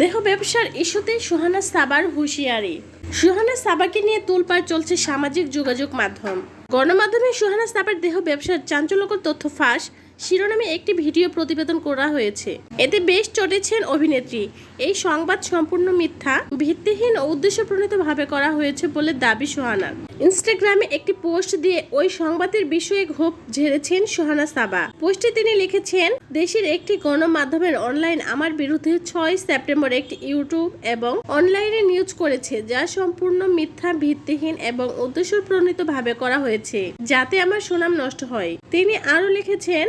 দেহ ব্যবসার ইস্যুতে সুহানা সাবার হুঁশিয়ারি। সুহানা সাবাকে নিয়ে তোলপাড় চলছে সামাজিক যোগাযোগ মাধ্যম। গণমাধ্যমে সুহানা সাবার দেহ ব্যবসার চাঞ্চল্যকর তথ্য ফাঁস শিরোনামে একটি ভিডিও প্রতিবেদন করা হয়েছে। এতে বেশ চটেছেন অভিনেত্রী। এই সংবাদ সম্পূর্ণ মিথ্যা, ভিত্তিহীন ও উদ্দেশ্যপ্রণীতভাবে করা হয়েছে বলে দাবি সোহানার ইনস্টাগ্রামে একটি পোস্ট দিয়ে ওই সংবাদের বিষয়ে ক্ষোভ ঝেড়েছেন সোহানা সাবা। পোস্টে তিনি লিখেছেন, দেশের একটি গণমাধ্যমের অনলাইন আমার বিরুদ্ধে ছয় সেপ্টেম্বর একটি ইউটিউব এবং অনলাইনে নিউজ করেছে, যা সম্পূর্ণ মিথ্যা, ভিত্তিহীন এবং উদ্দেশ্যপ্রণীতভাবে করা হয়েছে, যাতে আমার সুনাম নষ্ট হয়। তিনি আরও লিখেছেন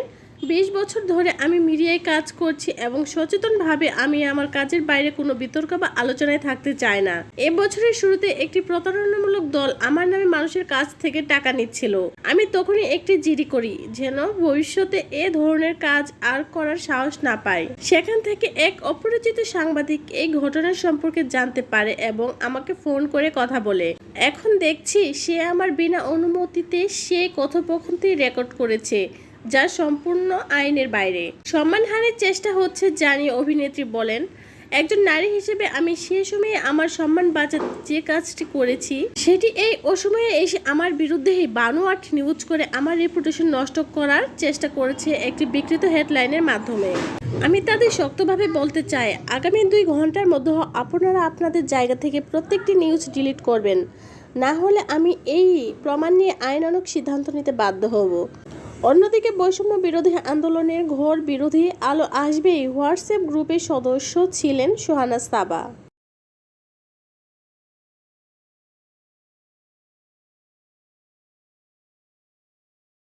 বিশ বছর ধরে আমি মিডিয়ায় কাজ করছি এবং সচেতনভাবে আমি আমার কাজের বাইরে কোনো বিতর্ক বা আলোচনায় থাকতে চাই না। এ বছরের শুরুতে একটি প্রতারণামূলক দল আমার নামে মানুষের কাছ থেকে টাকা নিচ্ছিল। আমি তখনই একটি জিডি করি, যেন ভবিষ্যতে এ ধরনের কাজ আর করার সাহস না পাই। সেখান থেকে এক অপরিচিত সাংবাদিক এই ঘটনার সম্পর্কে জানতে পারে এবং আমাকে ফোন করে কথা বলে। এখন দেখছি সে আমার বিনা অনুমতিতে সে কথোপকথনটি রেকর্ড করেছে। যা সম্পূর্ণ আইনের বাইরে। সম্মানহানির চেষ্টা হচ্ছে জানিয়ে অভিনেত্রী বলেন, একজন নারী হিসেবে আমি সে সময়ে আমার সম্মান বাঁচাতে যে কাজটি করেছি, সেটি এই অসময়ে এসে আমার বিরুদ্ধে বানোয়াট নিউজ করে আমার রেপুটেশন নষ্ট করার চেষ্টা করেছে একটি বিকৃত হেডলাইনের মাধ্যমে। আমি তাদের শক্তভাবে বলতে চাই, আগামী দুই ঘণ্টার মধ্যে আপনারা আপনাদের জায়গা থেকে প্রত্যেকটি নিউজ ডিলিট করবেন। না হলে আমি এই প্রমাণ নিয়ে আইনানুক সিদ্ধান্ত নিতে বাধ্য হব। অন্যদিকে বৈষম্য বিরোধী আন্দোলনের ঘোর বিরোধী আলো আসবেই হোয়াটসঅ্যাপ গ্রুপের সদস্য ছিলেন সোহানা সাবা।